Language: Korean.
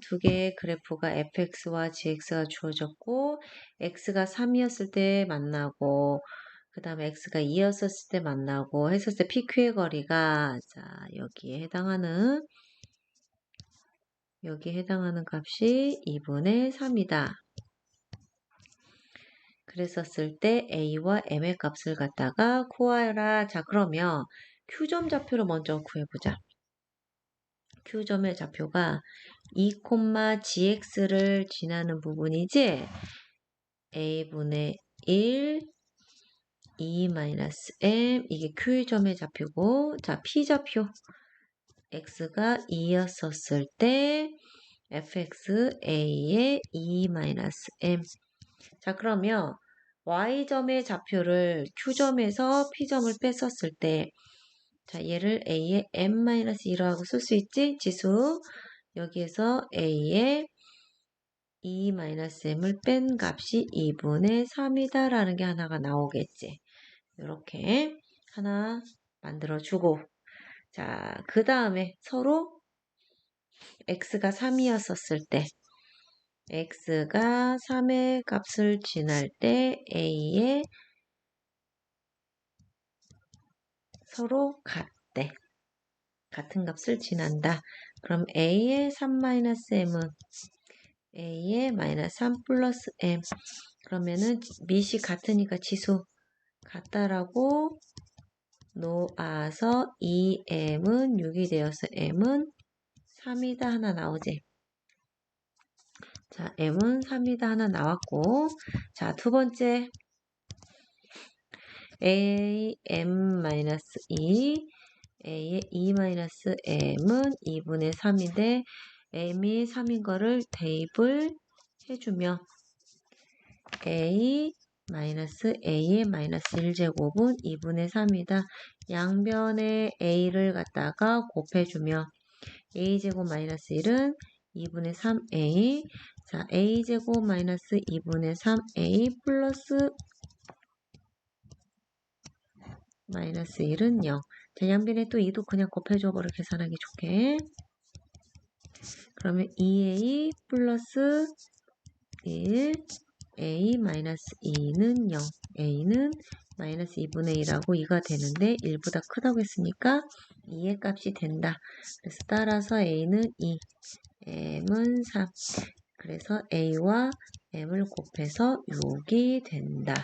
두 개의 그래프가 fx와 gx가 주어졌고 x가 3이었을 때 만나고 그 다음에 x가 2였을 때 만나고 했을 때 PQ의 거리가 자 여기에 해당하는 여기에 해당하는 값이 2분의 3이다. 그랬었을 때 A와 M의 값을 갖다가 구하라. 자 그러면 Q점 좌표를 먼저 구해보자. Q점의 좌표가 2, gx를 지나는 부분이지 a분의 1, 2-m 이게 Q점의 좌표고 자 P좌표. X가 2였었을 때 fx a의 2-m 자 그러면 y점의 좌표를 q점에서 p점을 뺐었을 때 자, 얘를 a의 m-1라고 쓸 수 있지? 지수. 여기에서 a의 2-m을 뺀 값이 2분의 3이다 라는 게 하나가 나오겠지. 이렇게 하나 만들어주고 자, 그 다음에 서로 x가 3이었었을 때 x가 3의 값을 지날 때 a의 서로 같대. 같은 값을 지난다. 그럼 a의 3-m은 a의 마이너스 3 플러스 m 그러면은 밑이 같으니까 지수 같다라고 놓아서 2m은 6이 되어서 m은 3이다 하나 나오지. 자, m은 3이다 하나 나왔고 자, 두 번째 a m-2 a의 2-m은 2분의 3인데 m이 3인 거를 대입을 해주며 a 마이너스 a의 마이너스 1제곱은 2분의 3이다. 양변에 a를 갖다가 곱해주며 a제곱 마이너스 1은 2분의 3a 자 a제곱 마이너스 2분의 3a 플러스 마이너스 1은 0. 자, 양변에 또 2도 그냥 곱해줘 버려 계산하기 좋게. 그러면 2a 플러스 1 a 마이너스 2는 0. a는 마이너스 2분의 1하고 2가 되는데 1보다 크다고 했으니까 2의 값이 된다. 그래서 따라서 a는 2, m은 3. 그래서 a와 m을 곱해서 6이 된다.